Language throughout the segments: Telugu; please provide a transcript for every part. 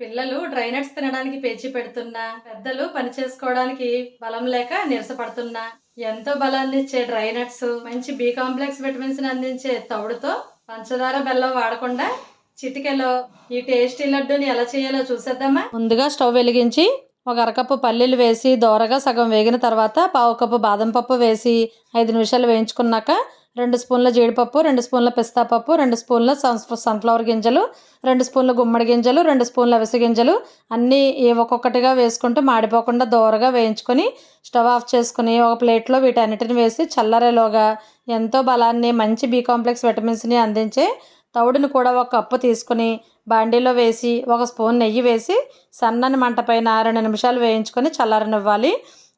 పిల్లలు డ్రైనట్స్ తినడానికి పేచి పెడుతున్నా పెద్దలు పని చేసుకోవడానికి బలం లేక నిరసపడుతున్నా ఎంతో బలాన్ని ఇచ్చే డ్రైనట్స్ మంచి బి కాంప్లెక్స్ విటమిన్స్ అందించే తవుడుతో పంచదార బెల్లం వాడకుండా చిటికెలో ఈ టేస్టీ లడ్డూని ఎలా చేయాలో చూసేద్దామా? ముందుగా స్టవ్ వెలిగించి ఒక అరకప్పు పల్లీలు వేసి దోరగా సగం వేగిన తర్వాత పావు కప్పు బాదం పప్పు వేసి ఐదు నిమిషాలు వేయించుకున్నాక రెండు స్పూన్ల జీడిపప్పు రెండు స్పూన్ల పిస్తా పప్పు రెండు స్పూన్ల సన్ సన్ఫ్లవర్ గింజలు రెండు స్పూన్ల గుమ్మడి గింజలు రెండు స్పూన్ల అవిసె గింజలు అన్నీ ఒక్కొక్కటిగా వేసుకుంటూ మాడిపోకుండా దోరగా వేయించుకొని స్టవ్ ఆఫ్ చేసుకుని ఒక ప్లేట్లో వీటన్నిటిని వేసి చల్లరేలోగా ఎంతో బలాన్ని మంచి బీ కాంప్లెక్స్ విటమిన్స్ని అందించే తవుడుని కూడా ఒక కప్పు తీసుకుని బాండీలో వేసి ఒక స్పూన్ నెయ్యి వేసి సన్నని మంట పైన రెండు నిమిషాలు వేయించుకొని చల్లారనివ్వాలి.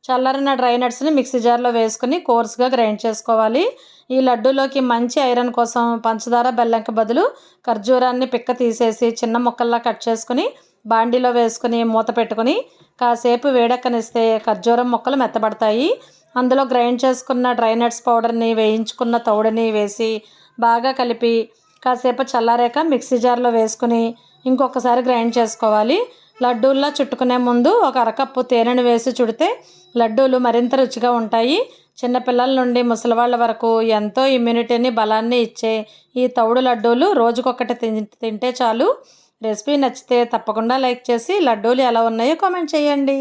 చల్లారిన డ్రై నట్స్ని మిక్సీ జార్లో వేసుకుని కోర్స్గా గ్రైండ్ చేసుకోవాలి. ఈ లడ్డూలోకి మంచి ఐరన్ కోసం పంచదార బెల్లంకి బదులు ఖర్జూరాన్ని పిక్క తీసేసి చిన్న ముక్కల్లా కట్ చేసుకుని బాండీలో వేసుకుని మూత పెట్టుకుని కాసేపు వేడెక్కనిస్తే ఖర్జూరం ముక్కలు మెత్తబడతాయి. అందులో గ్రైండ్ చేసుకున్న డ్రై నట్స్ పౌడర్ని వేయించుకున్న తౌడుని వేసి బాగా కలిపి కాసేపు చల్లారాక మిక్సీ జార్లో వేసుకుని ఇంకొకసారి గ్రైండ్ చేసుకోవాలి. లడ్డూల్లా చుట్టుకునే ముందు ఒక అరకప్పు తేనెను వేసి చుడితే లడ్డూలు మరింత రుచిగా ఉంటాయి. చిన్నపిల్లల నుండి ముసలివాళ్ళ వరకు ఎంతో ఇమ్యూనిటీని బలాన్ని ఇచ్చే ఈ తౌడు లడ్డూలు రోజుకొకటి తింటే చాలు. రెసిపీ నచ్చితే తప్పకుండా లైక్ చేసి లడ్డూలు ఎలా ఉన్నాయో కామెంట్ చేయండి.